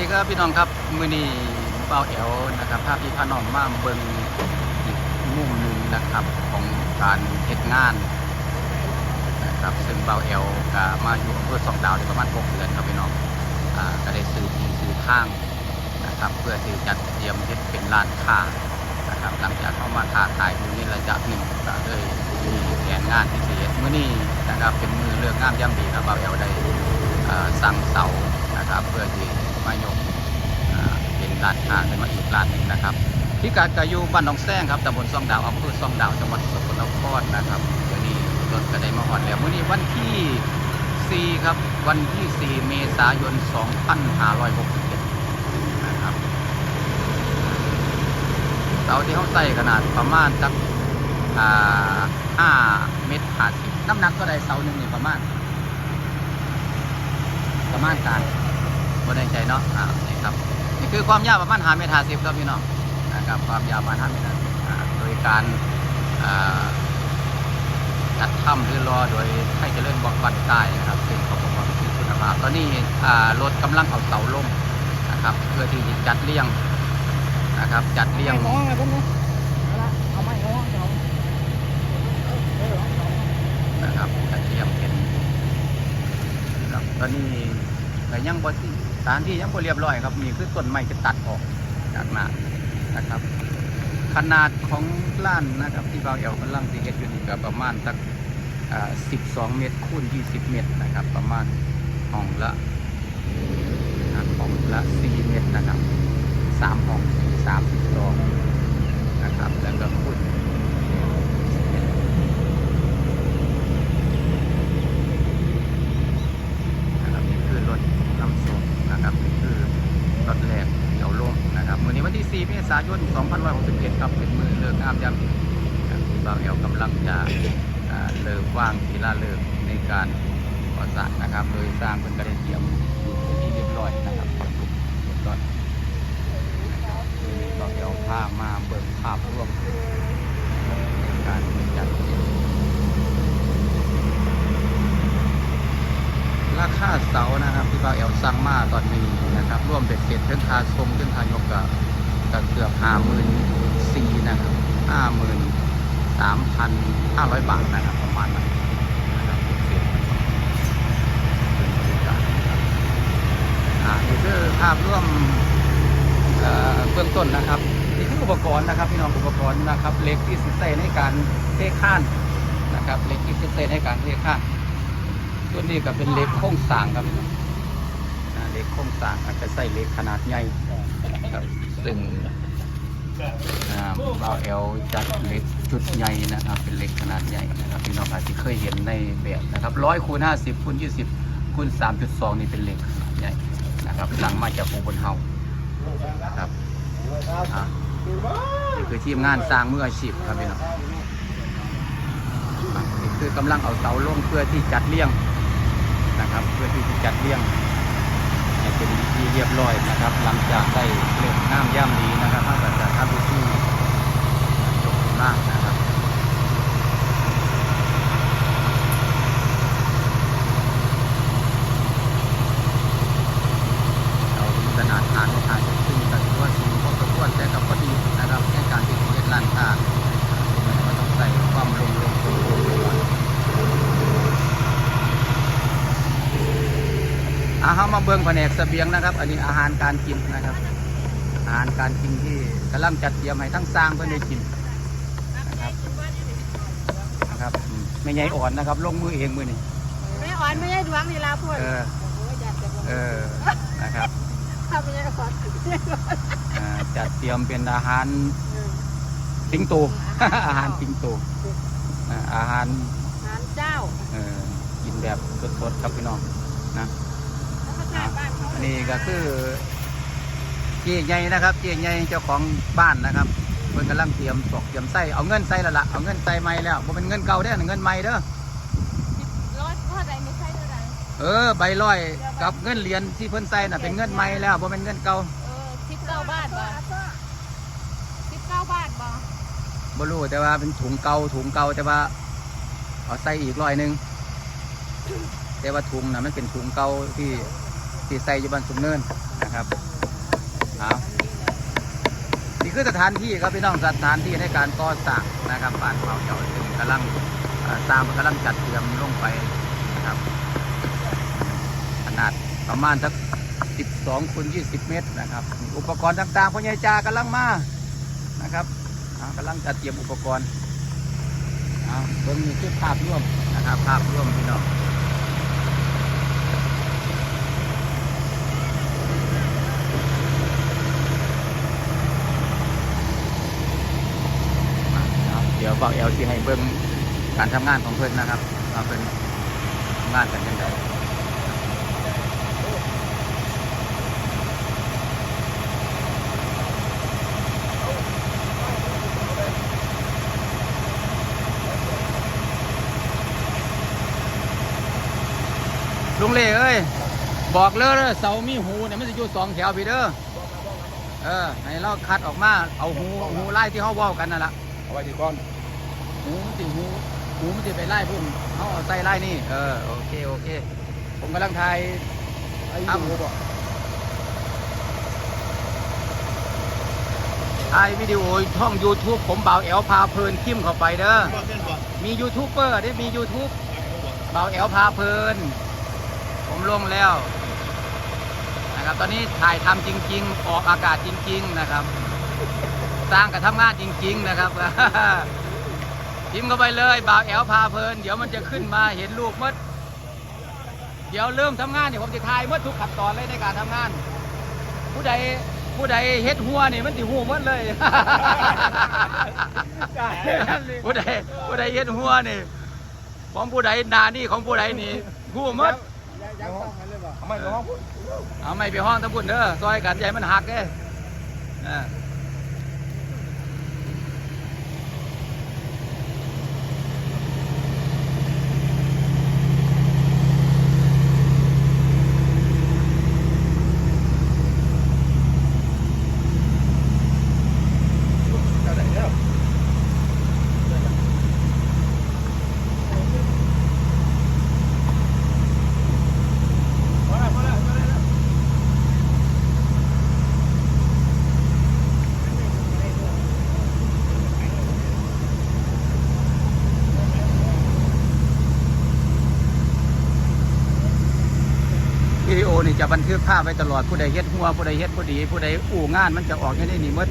ดีครับพี่น้องครับมือนี้เป้าแอวนะครับภาพที่พาน้องมาเบิ่งอีกมุมหนึ่งนะครับของการเฮ็ดงานนะครับซึ่งเป้าแอวก็มาอยู่อำเภอสองดาวได้ประมาณ6เดือนครับพี่น้องอ่าก็ได้ซื้อที่ซื้อทางนะครับเพื่อที่จัดเตรียมเฮ็ดเป็นร้านค้านะครับหลังจากเข้ามาค้าขายอยู่นี่ระยะหนึ่งก็เลยมีแผนงานที่เฮ็ดมื้อนี้นะครับเป็นมือเลือกงามย่ำดีครับเป้าแอวได้ สั่งเสานะครับ เพื่อที่มายกอ่าเป็นร้านค้าขึ้นมาอีกร้านหนึ่งนะครับที่การกายูบ้านหนองแซงครับตำบลซ่องดาวอำเภอซ่องดาวจังหวัดสกลนครนะครับเดี๋ยวนี้รถก็ได้มาหอดแล้วมื้อนี้วันที่ 4 ครับ วันที่ 4 เมษายน 2567นะครับเสาที่เขาใส่ขนาดประมาณสักอ่า5เมตร50น้ำหนักก็ได้เสาหนึ่งนี่ประมาณ ประมาณการบนในใจเนาะอ่านี่ครับนี่คือความยาวประมาณ5เมตร50ครับพี่น้องนะครับความยาวประมาณ5เมตรโดยการจัดถ้ำหรือรอโดยให้เจริญบอกบันใต้นะครับซึ่งเขาบอกว่ามีคุณภาพตอนนี้รถกำลังเอาเสาลงนะครับ เพื่อที่จะจัดเลี้ยงนะครับ จัดเลี้ยง ไม้งอไงเพิ่นเนี่ยเอาละเอาไม้งอเอาเออเอา นะครับกระเทียมเป็นครับตอนนี้ ก็ยังบ่สถานที่ยังบ่เรียบร้อยครับนี่คือต้นไม้จะตัดออกจากหน้านะครับ ขนาดของล้านนะครับ ที่เบาเอวกำลังสิเฮ็ดอยู่นี่ก็ประมาณสักอ่า12เมตรคูณ20เมตรนะครับ ประมาณห้องละอ่าห้องละ4เมตรนะครับ 500 บาทนะครับประมาณนั้นนะครับเสียเป็นบริการอ่านี่คือภาพร่วมเบื้องต้นนะครับนี่คืออุปกรณ์นะครับพี่น้องอุปกรณ์นะครับเล็กที่สิเซนในการเทข้านนะครับเล็กที่สิเซนในการเทข้านตัวนี้ก็เป็นเล็กโค้งสางครับเล็กโค้งสางอาจจะใส่เล็กขนาดใหญ่ครับซึ่ง เบาเอลจัดเหล็กจุดใหญ่นะครับ เป็นเหล็กขนาดใหญ่นะครับพี่น้องอาจจะเคยเห็นในแบบนะครับร้อยคูณห้าสิบคูณยี่สิบคูณสามจุดสองนี่เป็นเหล็กขนาดใหญ่นะครับหลังมาจากภูบนเฮานะครับนี่คือทีมงานสร้างมืออาชีพครับพี่น้องนี่คือกำลังเอาเสาลงเพื่อที่จัดเลี้ยงนะครับ เพื่อที่จะจัดเลี้ยง เป็นที่เรียบร้อยนะครับ หลังจากได้เลือกน้ำย่ำดีนะครับถ้าเกิดจะทำพิธียกขึ้นมากนะครับเราขนาดฐานในฐานจะขึ้นกันว่าสูงพอสมควรแต่กับพอดีนะครับในการที่จะเฮ็ดลานค้า มันต้องใส่ความลงลงลงลงลงอาหารมาเบิ่งแผนกเสบียงนะครับ อันนี้อาหารการกินนะครับ อาหารการกินที่กำลังจัดเตรียมให้ทั้งสร้างเพื่อนได้กินนะครับนะครับอืมไม่ใหญ่อ่อนนะครับ ลงมือเองมือนี่ไม่อ่อนไม่ใช่ดวงนี่ลาพูดเออโอ้ยอยากจะบอกเออนะครับถ้าไม่ใช่อ่อนอ่าจัดเตรียมเป็นอาหารสิงโตอาหารสิงโตอ่าอาหารอาหารเจ้าเออกินแบบสดๆครับพี่น้องนะ อันนี้ก็คือเจ๊ใหญ่นะครับ เจ๊ใหญ่เจ้าของบ้านนะครับเพิ่นกำลังเตรียมตอกเตรียมใส่เอาเงินใส่และละเอาเงินใส่ใหม่แล้วบ่เป็นเงินเก่าเด้อเงินใหม่เด้อร้อยเท่าไรไม่ใช่เท่าไรเออใบร้อยกับเงินเหรียญที่เพิ่นใส่น่ะเป็นเงินใหม่แล้วบ่เป็นเงินเก่าเออสิบเก้าบาทบ่สิบเก้าบาทบ่บ่รู้แต่ว่าเป็นถุงเก่าถุงเก่าแต่ว่าเอาใส่อีกร้อยหนึงแต่ว่าถุงน่ะมันเป็นถุงเก่าที่ ที่ใสอยู่บ้านสุมเนินนะนะครับเอานี่คือสถานที่ครับพี่น้องสถานที่ในการก่อสร้างนะครับบ้านเผาเจ้าซึ่งกำลังสร้างกำลังจัดเตรียมลงไปนะครับ ขนาดประมาณสัก12คูณ20 เมตรนะครับ อุปกรณ์ต่างๆพ่อใหญ่จากำลังมานะครับกำลังจัดเตรียมอุปกรณ์เอาเบิ่งนี่คือภาพร่วมนะครับ ภาพร่วมพี่น้อง ครับ เบอกเอลที่ให้เบิ่งการทำงานของเพื่อนนะครับว่าเพื่อนงานกันยังไงลุงเล่เอ้ย บอกเลยเสามีหูเนี่ยมันจะอยู่สองแถวพี่เด้อเออให้เราคัดออกมาเอาหูหูไล่ที่เขาว้ากันนั่นแหละเอาไว้ที่ก้อน หูมันสิหูหูมันสิไปไล่พุ่นเขาเอาใส่ไล่นี่ เออ โอเค โอเค ผมกำลังถ่ายไอ้ครับยูบ่ถ่ายวิดีโอช่อง YouTube ผมเบาแอลพาเพลินคิมเข้าไปเด้อบ่เส้นบ่มียูทูบเบอร์ได้มี YouTube เบาแอลพาเพลิน ผมลงแล้วนะครับ ตอนนี้ถ่ายทำจริง ๆ ออกอากาศจริง ๆ นะครับ สร้างกับทำงานจริง ๆ นะครับ พิมพ์เข้าไปเลยบ่าวแอลพาเพลิน เดี๋ยวมันจะขึ้นมาเห็นลูกมด เดี๋ยวเริ่มทำงานเนี่ยผมจะทายเมื่อทุกขั้นตอนเลยในการทำงาน ผู้ใดผู้ใดเฮ็ดหัวนี่มันติหัวหมดเลย ผู้ใดผู้ใดเฮ็ดหัวนี่ของผู้ใดหนานี่ของผู้ใดนี่หัวหมดยักษ์ต้องกันเลยบ่เอาไม่ร้องพูดเอาไม่ไปห้องทั้งพุ่นเด้อซอยกันใหญ่มันหักเด้อ่า เท่าไหร่แล้วพอแล้วพอแล้วพอแล้ว วิดีโอ นี่จะบันทึกภาพไว้ตลอดผู้ใดเฮ็ดหัวผู้ใดเฮ็ดผู้ดี ผู้ใดอู่งานมันจะออกอย่นี้นี่มด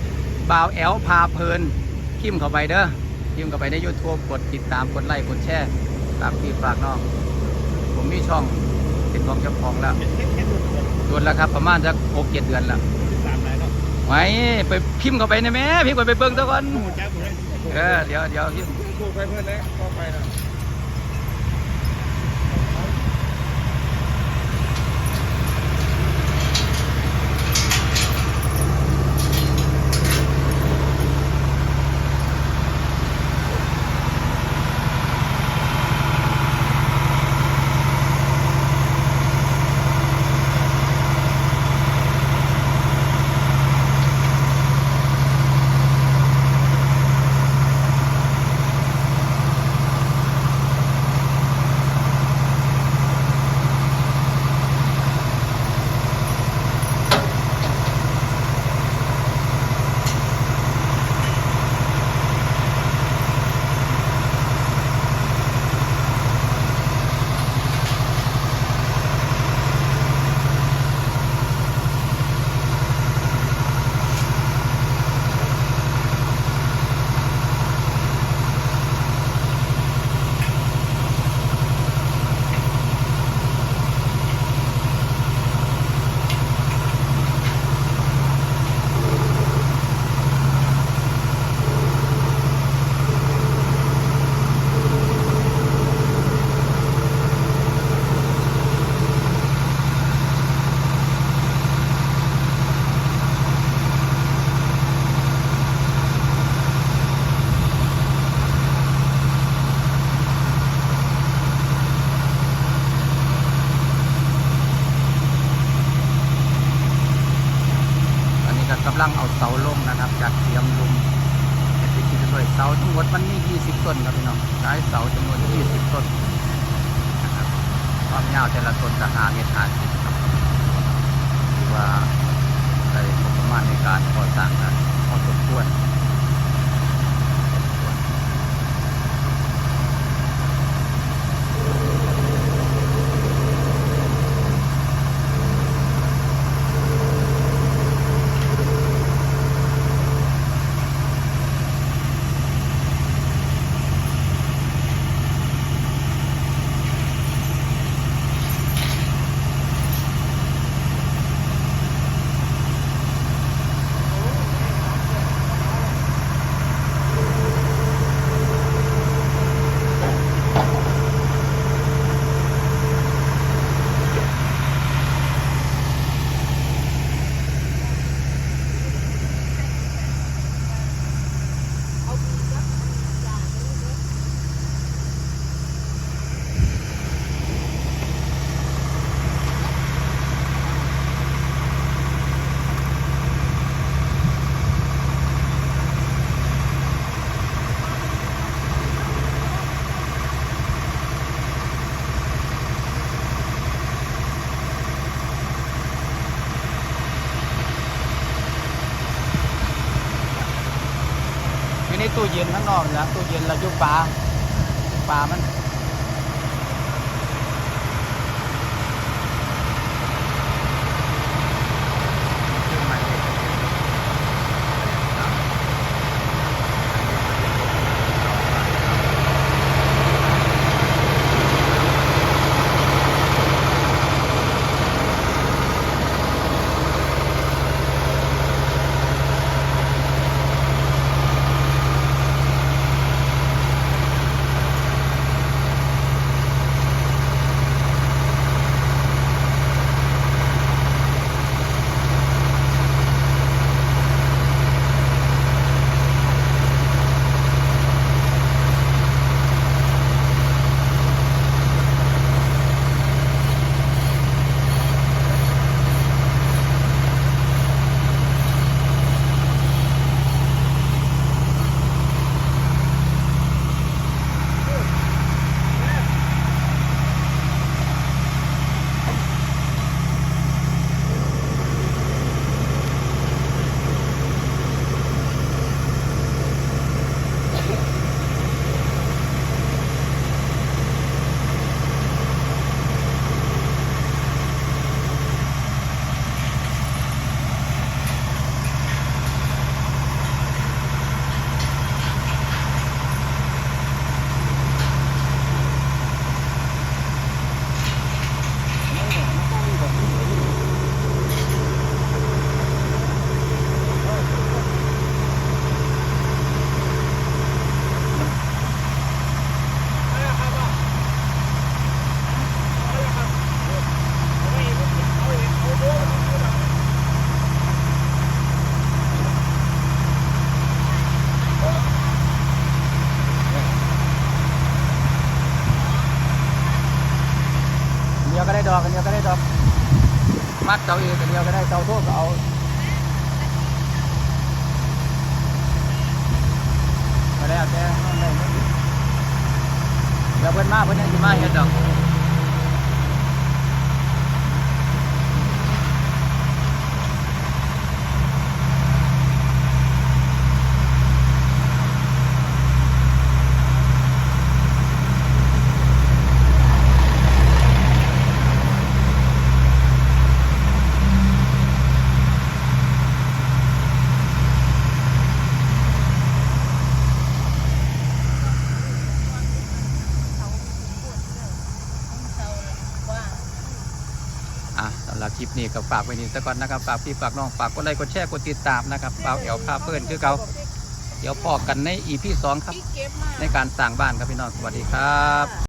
บ่าวแอลพาเพลินพิมเข้าไปเด้อพิมเข้าไปใน YouTube กดติดตามกดไลค์กดแชร์ฝากพี่ฝากน้อง ผมมีช่องเป็นของเจ้าของแล้วเฮ็ดเฮ็ดเฮ็ดดูดูโดนแล้วครับประมาณสักหกเจ็ดเดือนแล้วตามไหนเนาะไว้ไปพิมพ์เข้าไปนะแม่พิมพ์ไปเบิ่งซะก่อนเออเดี๋ยวเดี๋ยวพิมพ์ไปเพื่อนเลยก็ไปนะ ความยาวแต่ละต้นจะหาเมตรหาสิบครือว่าใช้งบประมาณในการก่อสร้างนะพอสมควร ตู้เย็นข้างนอกนะตู้เย็นเรายุบปลาปลามัน โทษเอาได้แต่ได้หมดเดี๋ยวเพิ่นมาเพิ่นยังสิมาเฮ็ดดอก คลิปนี้ก็ฝากไว้นี่ซะก่อนนะครับฝากพี่ฝากน้องฝากกดไลค์กดแชร์กดติดตามนะครับฝากแอลพาเพื่อนคือเก่าเดี๋ยวพอกันในอีพีสองครับที่เก็บมาในการสร้างบ้านครับพี่น้องสวัสดีครับ